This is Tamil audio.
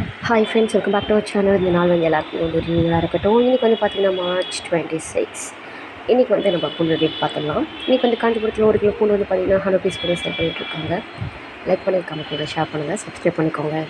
Hi friends welcome back to our channel இந்த நாள் வந்து எல்லாருக்கும் வந்து ரினியூலாக இருக்கட்டும். இன்றைக்கி வந்து பார்த்திங்கன்னா மார்ச் டுவெண்ட்டி சிக்ஸ் இன்றைக்கி வந்து நம்ம பூண்டு ரேட் பார்த்துடலாம் இன்றைக்கி வந்து காஞ்சிபுரத்தில் ஒரு கிலோ பூண்டு வந்து பார்த்திங்கன்னா ஹண்ட்ரட் பீஸ் கூட சேல் பண்ணிகிட்ருக்காங்க லைக் பண்ணி கமெண்ட் பண்ணுங்கள் ஷேர் பண்ணுங்கள் சப்ஸ்கிரைப் பண்ணிக்கோங்க.